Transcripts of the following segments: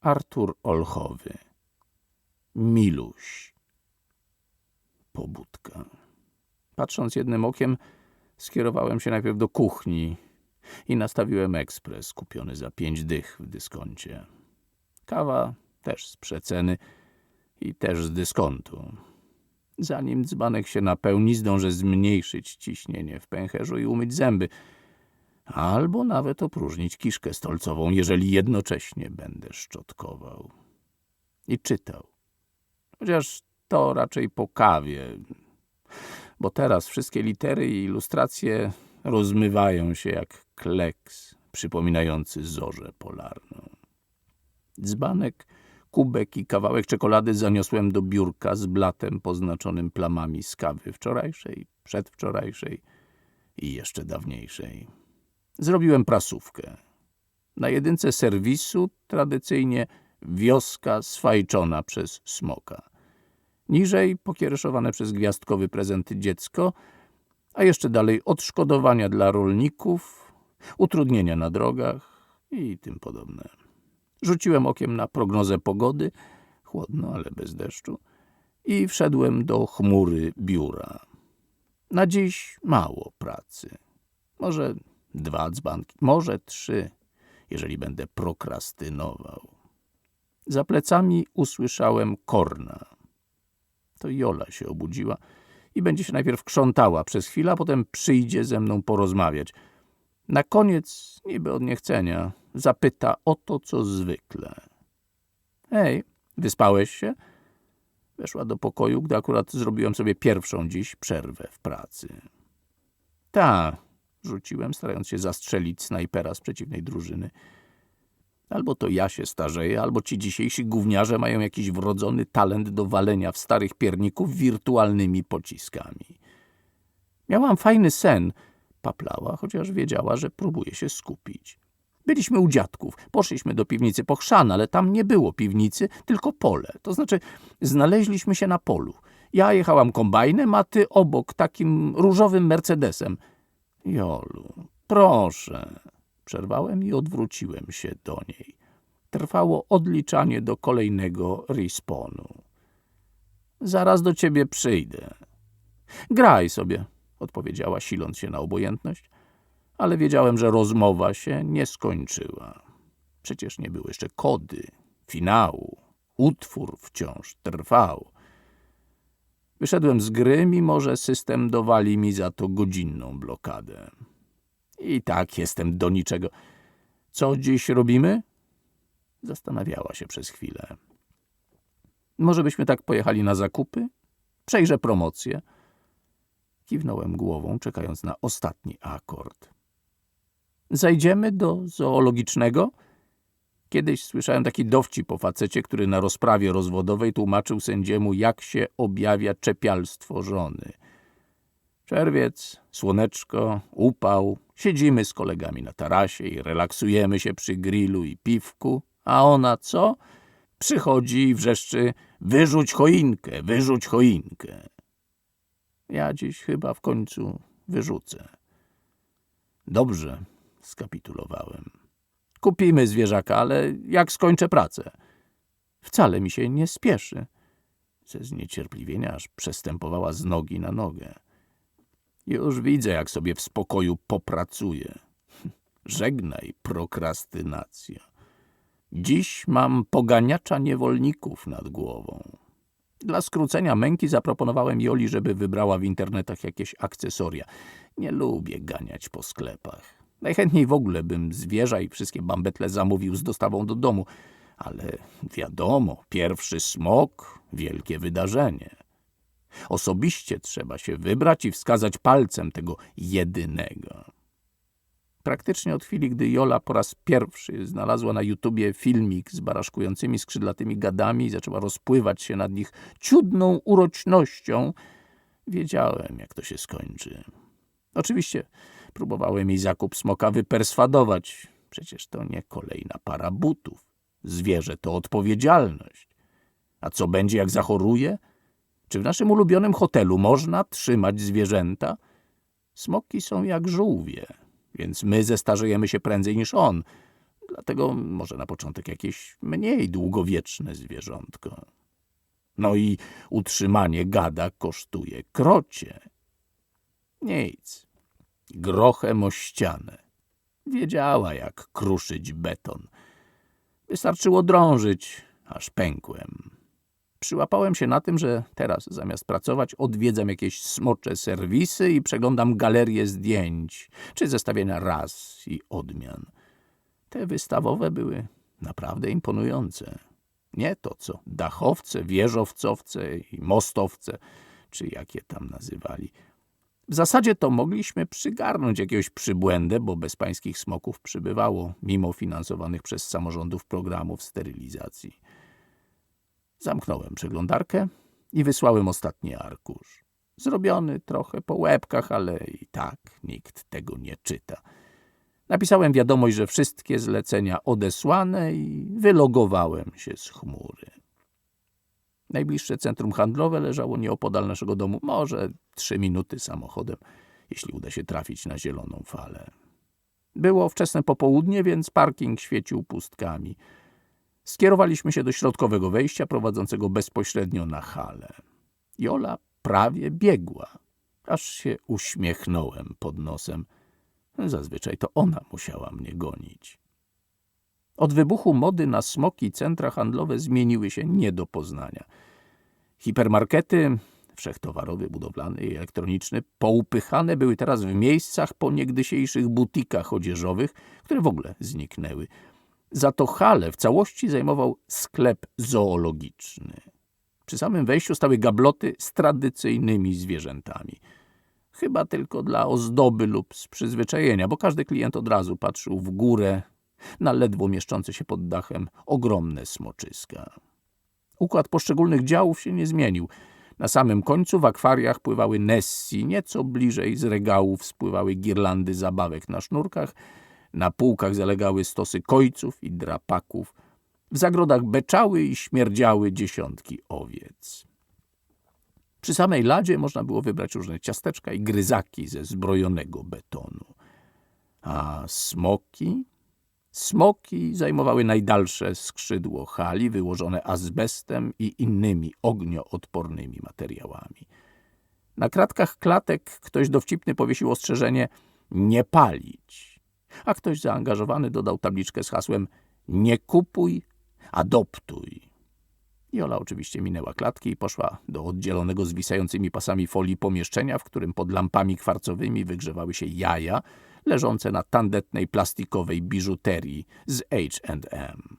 Artur Olchowy. Miluś. Pobudka. Patrząc jednym okiem, skierowałem się najpierw do kuchni i nastawiłem ekspres kupiony za pięć dych w dyskoncie. Kawa też z przeceny i też z dyskontu. Zanim dzbanek się napełni, zdążę zmniejszyć ciśnienie w pęcherzu i umyć zęby, albo nawet opróżnić kiszkę stolcową, jeżeli jednocześnie będę szczotkował. I czytał. Chociaż to raczej po kawie, bo teraz wszystkie litery i ilustracje rozmywają się jak kleks przypominający zorzę polarną. Dzbanek, kubek i kawałek czekolady zaniosłem do biurka z blatem poznaczonym plamami z kawy wczorajszej, przedwczorajszej i jeszcze dawniejszej. Zrobiłem prasówkę. Na jedynce serwisu tradycyjnie wioska swajczona przez smoka. Niżej pokiereszowane przez gwiazdkowy prezent dziecko, a jeszcze dalej odszkodowania dla rolników, utrudnienia na drogach i tym podobne. Rzuciłem okiem na prognozę pogody, chłodno, ale bez deszczu, i wszedłem do chmury biura. Na dziś mało pracy. Może dwa dzbanki, może trzy, jeżeli będę prokrastynował. Za plecami usłyszałem korna. To Jola się obudziła i będzie się najpierw krzątała przez chwilę, a potem przyjdzie ze mną porozmawiać. Na koniec, niby od niechcenia, zapyta o to, co zwykle. Hej, wyspałeś się? Weszła do pokoju, gdy akurat zrobiłem sobie pierwszą dziś przerwę w pracy. Ta, rzuciłem, starając się zastrzelić snajpera z przeciwnej drużyny. Albo to ja się starzeję, albo ci dzisiejsi gówniarze mają jakiś wrodzony talent do walenia w starych pierników wirtualnymi pociskami. Miałam fajny sen, paplała, chociaż wiedziała, że próbuje się skupić. Byliśmy u dziadków, poszliśmy do piwnicy po chrzan, ale tam nie było piwnicy, tylko pole. To znaczy, znaleźliśmy się na polu. Ja jechałam kombajnem, a ty obok takim różowym Mercedesem. Jolu, proszę. Przerwałem i odwróciłem się do niej. Trwało odliczanie do kolejnego respawnu. Zaraz do ciebie przyjdę. Graj sobie, odpowiedziała, siląc się na obojętność, ale wiedziałem, że rozmowa się nie skończyła. Przecież nie były jeszcze kody, finału. Utwór wciąż trwał. Wyszedłem z gry, mimo że system dowali mi za to godzinną blokadę. I tak jestem do niczego. Co dziś robimy? Zastanawiała się przez chwilę. Może byśmy tak pojechali na zakupy? Przejrzę promocję. Kiwnąłem głową, czekając na ostatni akord. Zajdziemy do zoologicznego? Kiedyś słyszałem taki dowcip o facecie, który na rozprawie rozwodowej tłumaczył sędziemu, jak się objawia czepialstwo żony. Czerwiec, słoneczko, upał, siedzimy z kolegami na tarasie i relaksujemy się przy grillu i piwku, a ona co? Przychodzi i wrzeszczy, wyrzuć choinkę, wyrzuć choinkę. Ja dziś chyba w końcu wyrzucę. Dobrze, skapitulowałem. Kupimy zwierzaka, ale jak skończę pracę? Wcale mi się nie spieszy. Ze zniecierpliwienia aż przestępowała z nogi na nogę. Już widzę, jak sobie w spokoju popracuję. Żegnaj, prokrastynacja. Dziś mam poganiacza niewolników nad głową. Dla skrócenia męki zaproponowałem Joli, żeby wybrała w internetach jakieś akcesoria. Nie lubię ganiać po sklepach. Najchętniej w ogóle bym zwierza i wszystkie bambetle zamówił z dostawą do domu. Ale wiadomo, pierwszy smok, wielkie wydarzenie. Osobiście trzeba się wybrać i wskazać palcem tego jedynego. Praktycznie od chwili, gdy Jola po raz pierwszy znalazła na YouTubie filmik z baraszkującymi skrzydlatymi gadami i zaczęła rozpływać się nad nich ciudną urocznością, wiedziałem, jak to się skończy. Oczywiście próbowałem jej zakup smoka wyperswadować. Przecież to nie kolejna para butów. Zwierzę to odpowiedzialność. A co będzie, jak zachoruje? Czy w naszym ulubionym hotelu można trzymać zwierzęta? Smoki są jak żółwie, więc my zestarzejemy się prędzej niż on. Dlatego może na początek jakieś mniej długowieczne zwierzątko. No i utrzymanie gada kosztuje krocie. Nic. Grochem o ścianę. Wiedziała, jak kruszyć beton. Wystarczyło drążyć, aż pękłem. Przyłapałem się na tym, że teraz zamiast pracować odwiedzam jakieś smocze serwisy i przeglądam galerię zdjęć, czy zestawienia ras i odmian. Te wystawowe były naprawdę imponujące. Nie to, co dachowce, wieżowcowce i mostowce, czy jakie tam nazywali. W zasadzie to mogliśmy przygarnąć jakiegoś przybłędę, bo bezpańskich smoków przybywało, mimo finansowanych przez samorządów programów sterylizacji. Zamknąłem przeglądarkę i wysłałem ostatni arkusz. Zrobiony trochę po łebkach, ale i tak nikt tego nie czyta. Napisałem wiadomość, że wszystkie zlecenia odesłane i wylogowałem się z chmury. Najbliższe centrum handlowe leżało nieopodal naszego domu, może trzy minuty samochodem, jeśli uda się trafić na zieloną falę. Było wczesne popołudnie, więc parking świecił pustkami. Skierowaliśmy się do środkowego wejścia prowadzącego bezpośrednio na halę. Jola prawie biegła, aż się uśmiechnąłem pod nosem. Zazwyczaj to ona musiała mnie gonić. Od wybuchu mody na smoki centra handlowe zmieniły się nie do poznania. Hipermarkety, wszechtowarowy, budowlany i elektroniczny, poupychane były teraz w miejscach po niegdysiejszych butikach odzieżowych, które w ogóle zniknęły. Za to halę w całości zajmował sklep zoologiczny. Przy samym wejściu stały gabloty z tradycyjnymi zwierzętami. Chyba tylko dla ozdoby lub z przyzwyczajenia, bo każdy klient od razu patrzył w górę na ledwo mieszczące się pod dachem ogromne smoczyska. Układ poszczególnych działów się nie zmienił. Na samym końcu w akwariach pływały Nessie, nieco bliżej z regałów spływały girlandy zabawek na sznurkach, na półkach zalegały stosy kojców i drapaków, w zagrodach beczały i śmierdziały dziesiątki owiec. Przy samej ladzie można było wybrać różne ciasteczka i gryzaki ze zbrojonego betonu. A smoki? Smoki zajmowały najdalsze skrzydło hali, wyłożone azbestem i innymi ognioodpornymi materiałami. Na kratkach klatek ktoś dowcipny powiesił ostrzeżenie nie palić, a ktoś zaangażowany dodał tabliczkę z hasłem nie kupuj, adoptuj. Jola oczywiście minęła klatki i poszła do oddzielonego zwisającymi pasami folii pomieszczenia, w którym pod lampami kwarcowymi wygrzewały się jaja leżące na tandetnej plastikowej biżuterii z H&M.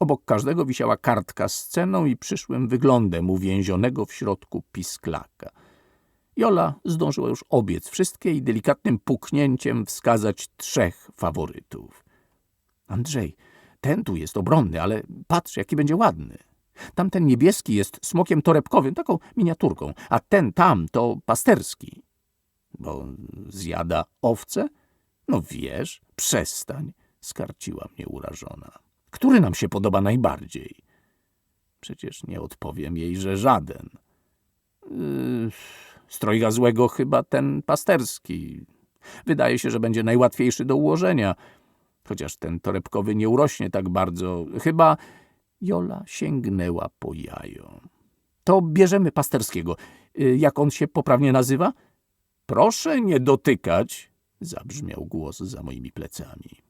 Obok każdego wisiała kartka z ceną i przyszłym wyglądem uwięzionego w środku pisklaka. Jola zdążyła już obiec wszystkie i delikatnym puknięciem wskazać trzech faworytów. Andrzej, ten tu jest obronny, ale patrz, jaki będzie ładny. Tamten niebieski jest smokiem torebkowym, taką miniaturką, a ten tam to pasterski. Bo zjada owce? No wiesz, przestań, skarciła mnie urażona. Który nam się podoba najbardziej? Przecież nie odpowiem jej, że żaden. Yy, strojga złego chyba ten pasterski. Wydaje się, że będzie najłatwiejszy do ułożenia, chociaż ten torebkowy nie urośnie tak bardzo. Chyba Jola sięgnęła po jajo. To bierzemy pasterskiego. Y, Jak on się poprawnie nazywa? Proszę nie dotykać, zabrzmiał głos za moimi plecami.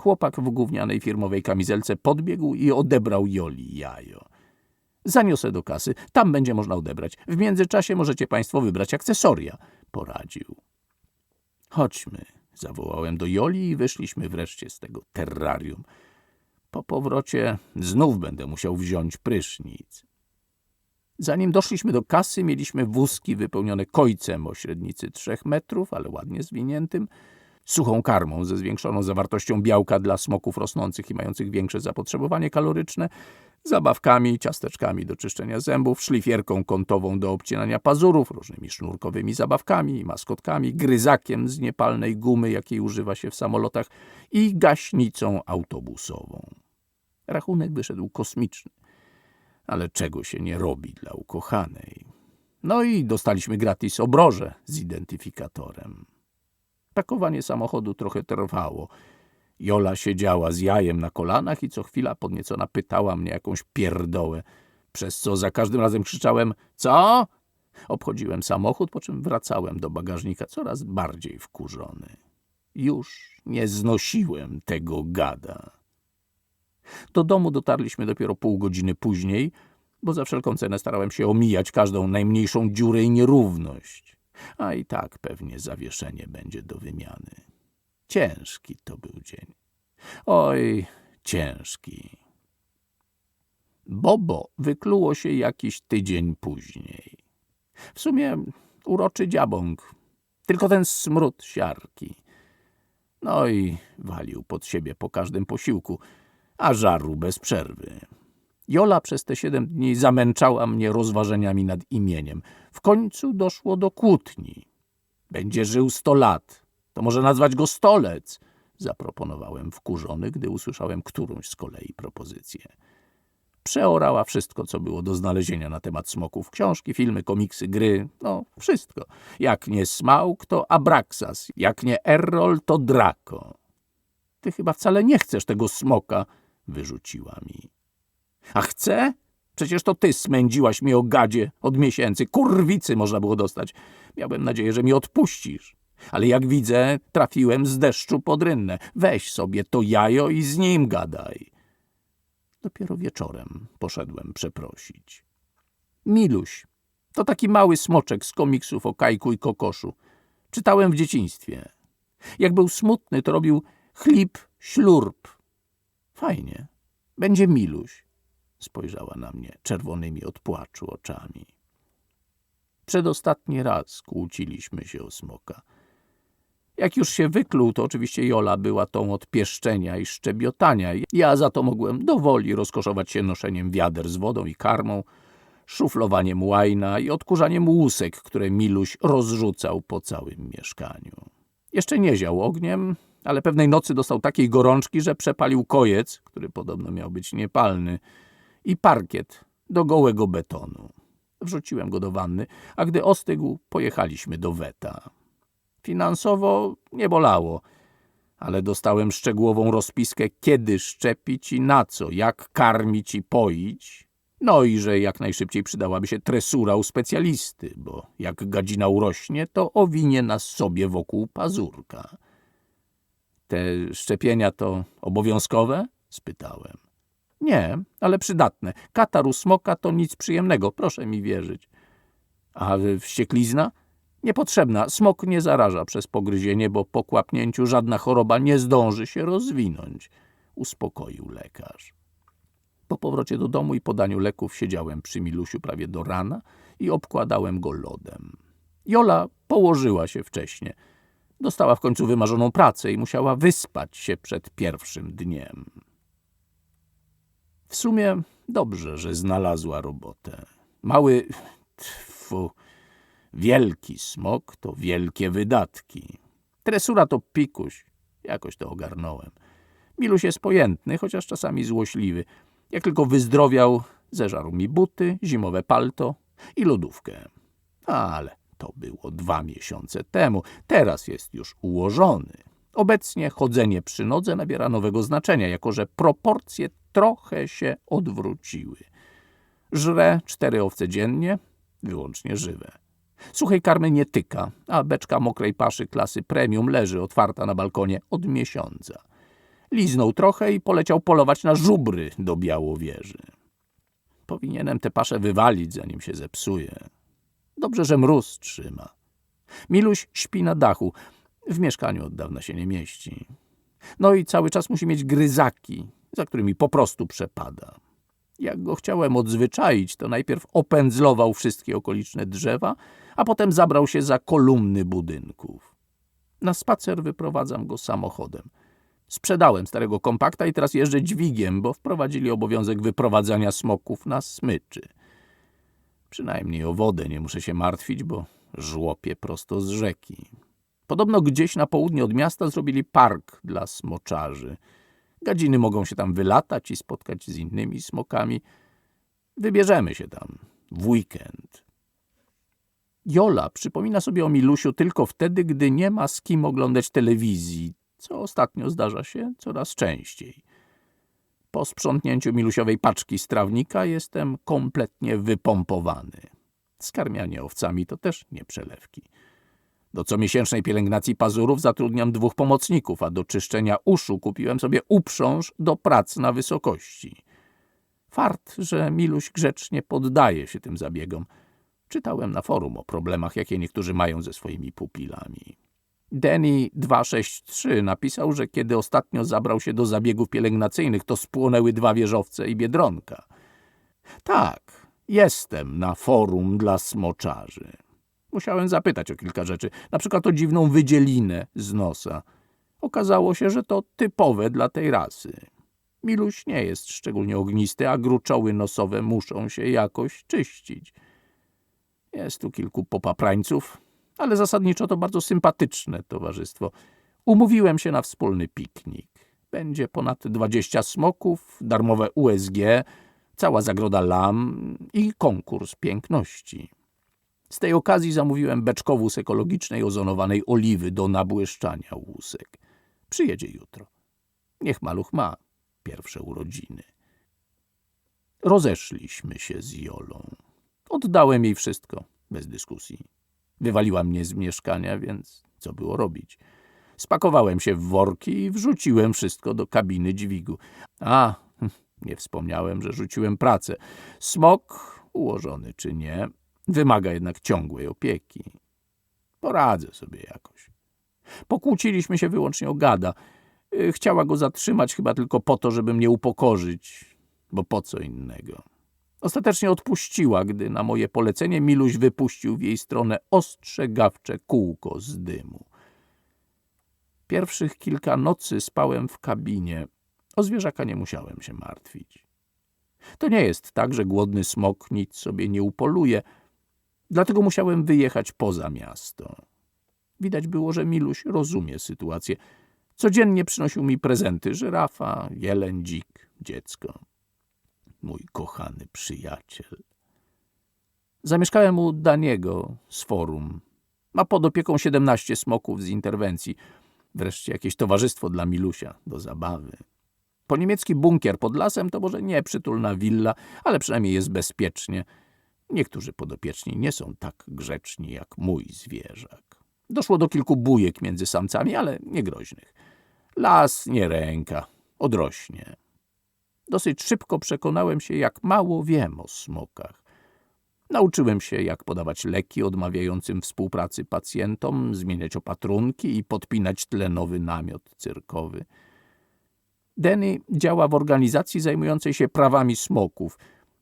Chłopak w gównianej firmowej kamizelce podbiegł i odebrał Joli jajo. Zaniosę do kasy, tam będzie można odebrać. W międzyczasie możecie państwo wybrać akcesoria, poradził. Chodźmy, zawołałem do Joli i wyszliśmy wreszcie z tego terrarium. Po powrocie znów będę musiał wziąć prysznic. Zanim doszliśmy do kasy, mieliśmy wózki wypełnione kojcem o średnicy trzech metrów, ale ładnie zwiniętym, suchą karmą ze zwiększoną zawartością białka dla smoków rosnących i mających większe zapotrzebowanie kaloryczne, zabawkami, ciasteczkami do czyszczenia zębów, szlifierką kątową do obcinania pazurów, różnymi sznurkowymi zabawkami, maskotkami, gryzakiem z niepalnej gumy, jakiej używa się w samolotach i gaśnicą autobusową. Rachunek wyszedł kosmiczny, ale czego się nie robi dla ukochanej. No i dostaliśmy gratis obroże z identyfikatorem. Pakowanie samochodu trochę trwało. Jola siedziała z jajem na kolanach i co chwila podniecona pytała mnie jakąś pierdołę, przez co za każdym razem krzyczałem Co? Obchodziłem samochód, po czym wracałem do bagażnika coraz bardziej wkurzony. Już nie znosiłem tego gada. Do domu dotarliśmy dopiero pół godziny później, bo za wszelką cenę starałem się omijać każdą najmniejszą dziurę i nierówność. A i tak pewnie zawieszenie będzie do wymiany. Ciężki to był dzień. Oj, ciężki. Bobo wykluło się jakiś tydzień później. W sumie uroczy dziabąk, tylko ten smród siarki. No i walił pod siebie po każdym posiłku, a żarł bez przerwy. Jola przez te siedem dni zamęczała mnie rozważaniami nad imieniem. W końcu doszło do kłótni. Będzie żył sto lat, to może nazwać go Stolec, zaproponowałem wkurzony, gdy usłyszałem którąś z kolei propozycję. Przeorała wszystko, co było do znalezienia na temat smoków. Książki, filmy, komiksy, gry, no wszystko. Jak nie Smaug, to Abraxas, jak nie Errol, to Draco. Ty chyba wcale nie chcesz tego smoka, wyrzuciła mi. A chcę? Przecież to ty smędziłaś mi o gadzie od miesięcy. Kurwicy można było dostać. Miałem nadzieję, że mi odpuścisz. Ale jak widzę, trafiłem z deszczu pod rynnę. Weź sobie to jajo i z nim gadaj. Dopiero wieczorem poszedłem przeprosić. Miluś, to taki mały smoczek z komiksów o Kajku i Kokoszu. Czytałem w dzieciństwie. Jak był smutny, to robił chlip, ślurp. Fajnie. Będzie Miluś. Spojrzała na mnie czerwonymi od płaczu oczami. Przedostatni raz kłóciliśmy się o smoka. Jak już się wykluł, to oczywiście Jola była tą od pieszczenia i szczebiotania. Ja za to mogłem dowoli rozkoszować się noszeniem wiader z wodą i karmą, szuflowaniem łajna i odkurzaniem łusek, które Miluś rozrzucał po całym mieszkaniu. Jeszcze nie ział ogniem, ale pewnej nocy dostał takiej gorączki, że przepalił kojec, który podobno miał być niepalny, i parkiet do gołego betonu. Wrzuciłem go do wanny, a gdy ostygł, pojechaliśmy do Weta. Finansowo nie bolało, ale dostałem szczegółową rozpiskę, kiedy szczepić i na co, jak karmić i poić. No i że jak najszybciej przydałaby się tresura u specjalisty, bo jak gadzina urośnie, to owinie nas sobie wokół pazurka. Te szczepienia to obowiązkowe? spytałem. Nie, ale przydatne. Katar u smoka to nic przyjemnego, proszę mi wierzyć. A wścieklizna? Niepotrzebna. Smok nie zaraża przez pogryzienie, bo po kłapnięciu żadna choroba nie zdąży się rozwinąć, uspokoił lekarz. Po powrocie do domu i podaniu leków siedziałem przy Milusiu prawie do rana i obkładałem go lodem. Jola położyła się wcześnie. Dostała w końcu wymarzoną pracę i musiała wyspać się przed pierwszym dniem. W sumie dobrze, że znalazła robotę. Mały, tfu, wielki smok to wielkie wydatki. Tresura to pikuś. Jakoś to ogarnąłem. Miluś jest pojętny, chociaż czasami złośliwy. Jak tylko wyzdrowiał, zeżarł mi buty, zimowe palto i lodówkę. Ale to było dwa miesiące temu. Teraz jest już ułożony. Obecnie chodzenie przy nodze nabiera nowego znaczenia, jako że proporcje trochę się odwróciły. Żre cztery owce dziennie, wyłącznie żywe. Suchej karmy nie tyka, a beczka mokrej paszy klasy premium leży otwarta na balkonie od miesiąca. Liznął trochę i poleciał polować na żubry do Białowieży. Powinienem tę paszę wywalić, zanim się zepsuje. Dobrze, że mróz trzyma. Miluś śpi na dachu. W mieszkaniu od dawna się nie mieści. No i cały czas musi mieć gryzaki, za którymi po prostu przepada. Jak go chciałem odzwyczaić, to najpierw opędzlował wszystkie okoliczne drzewa, a potem zabrał się za kolumny budynków. Na spacer wyprowadzam go samochodem. Sprzedałem starego kompakta i teraz jeżdżę dźwigiem, bo wprowadzili obowiązek wyprowadzania smoków na smyczy. Przynajmniej o wodę nie muszę się martwić, bo żłopie prosto z rzeki. Podobno gdzieś na południe od miasta zrobili park dla smoczarzy. Gadziny mogą się tam wylatać i spotkać z innymi smokami. Wybierzemy się tam w weekend. Jola przypomina sobie o Milusiu tylko wtedy, gdy nie ma z kim oglądać telewizji. co ostatnio zdarza się coraz częściej. Po sprzątnięciu milusiowej paczki z trawnika jestem kompletnie wypompowany. Skarmianie owcami to też nie przelewki. Do comiesięcznej pielęgnacji pazurów zatrudniam dwóch pomocników, a do czyszczenia uszu kupiłem sobie uprząż do prac na wysokości. Fart, że Miluś grzecznie poddaje się tym zabiegom. Czytałem na forum o problemach, jakie niektórzy mają ze swoimi pupilami. Denny 263 napisał, że kiedy ostatnio zabrał się do zabiegów pielęgnacyjnych, to spłonęły dwa wieżowce i biedronka. Tak, jestem na forum dla smoczarzy. Musiałem zapytać o kilka rzeczy, na przykład o dziwną wydzielinę z nosa. Okazało się, że to typowe dla tej rasy. Miluś nie jest szczególnie ognisty, a gruczoły nosowe muszą się jakoś czyścić. Jest tu kilku popaprańców, ale zasadniczo to bardzo sympatyczne towarzystwo. Umówiłem się na wspólny piknik. Będzie ponad dwadzieścia smoków, darmowe USG, cała zagroda lam i konkurs piękności. Z tej okazji zamówiłem beczkowóz ekologicznej ozonowanej oliwy do nabłyszczania łusek. Przyjedzie jutro. Niech maluch ma pierwsze urodziny. Rozeszliśmy się z Jolą. Oddałem jej wszystko, bez dyskusji. Wywaliła mnie z mieszkania, więc co było robić? Spakowałem się w worki i wrzuciłem wszystko do kabiny dźwigu. A, nie wspomniałem, że rzuciłem pracę. Smok, ułożony czy nie, wymaga jednak ciągłej opieki. Poradzę sobie jakoś. Pokłóciliśmy się wyłącznie o gada. Chciała go zatrzymać chyba tylko po to, żeby mnie upokorzyć, bo po co innego. Ostatecznie odpuściła, gdy na moje polecenie Miluś wypuścił w jej stronę ostrzegawcze kółko z dymu. Pierwszych kilka nocy spałem w kabinie. O zwierzaka nie musiałem się martwić. To nie jest tak, że głodny smok nic sobie nie upoluje, dlatego musiałem wyjechać poza miasto. Widać było, że Miluś rozumie sytuację. Codziennie przynosił mi prezenty żyrafa, jeleń, dzik, dziecko mój kochany przyjaciel. Zamieszkałem u Daniego z forum. Ma pod opieką 17 smoków z interwencji. Wreszcie jakieś towarzystwo dla Milusia do zabawy. Po niemiecki bunkier pod lasem to może nie przytulna willa, ale przynajmniej jest bezpiecznie. Niektórzy podopieczni nie są tak grzeczni jak mój zwierzak. Doszło do kilku bujek między samcami, ale nie groźnych. Las nie ręka, odrośnie. Dosyć szybko przekonałem się, jak mało wiem o smokach. Nauczyłem się, jak podawać leki odmawiającym współpracy pacjentom, zmieniać opatrunki i podpinać tlenowy namiot cyrkowy. Denny działa w organizacji zajmującej się prawami smoków.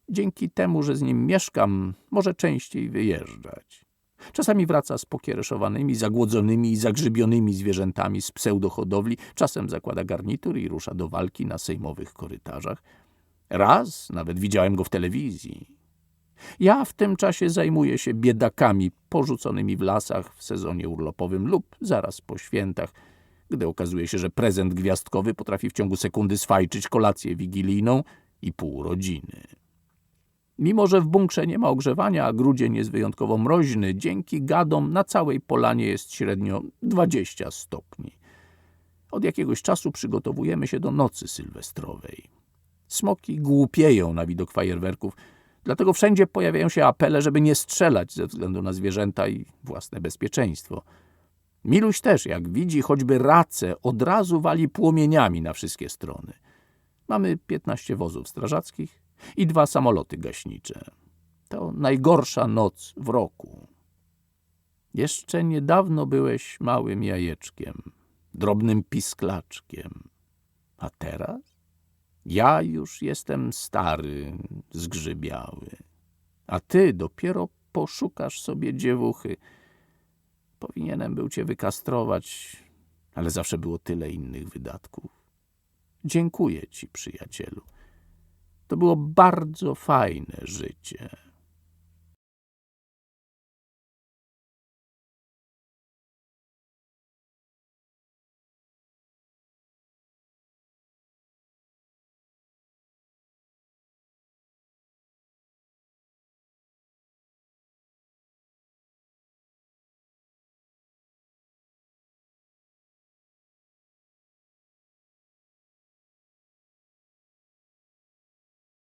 Dzięki temu, że z nim mieszkam, może częściej wyjeżdżać. Czasami wraca z pokiereszowanymi, zagłodzonymi i zagrzybionymi zwierzętami z pseudohodowli, czasem zakłada garnitur i rusza do walki na sejmowych korytarzach. Raz nawet widziałem go w telewizji. Ja w tym czasie zajmuję się biedakami porzuconymi w lasach w sezonie urlopowym lub zaraz po świętach, gdy okazuje się, że prezent gwiazdkowy potrafi w ciągu sekundy swajczyć kolację wigilijną i pół rodziny. Mimo, że w bunkrze nie ma ogrzewania, a grudzień jest wyjątkowo mroźny, dzięki gadom na całej polanie jest średnio 20 stopni. Od jakiegoś czasu przygotowujemy się do nocy sylwestrowej. Smoki głupieją na widok fajerwerków, dlatego wszędzie pojawiają się apele, żeby nie strzelać ze względu na zwierzęta i własne bezpieczeństwo. Miluś też, jak widzi choćby racę, od razu wali płomieniami na wszystkie strony. Mamy 15 wozów strażackich, i dwa samoloty gaśnicze. To najgorsza noc w roku. Jeszcze niedawno byłeś małym jajeczkiem, drobnym pisklaczkiem. A teraz? Ja już jestem stary, zgrzybiały. A ty dopiero poszukasz sobie dziewuchy. Powinienem był cię wykastrować, ale zawsze było tyle innych wydatków. Dziękuję ci, przyjacielu. To było bardzo fajne życie.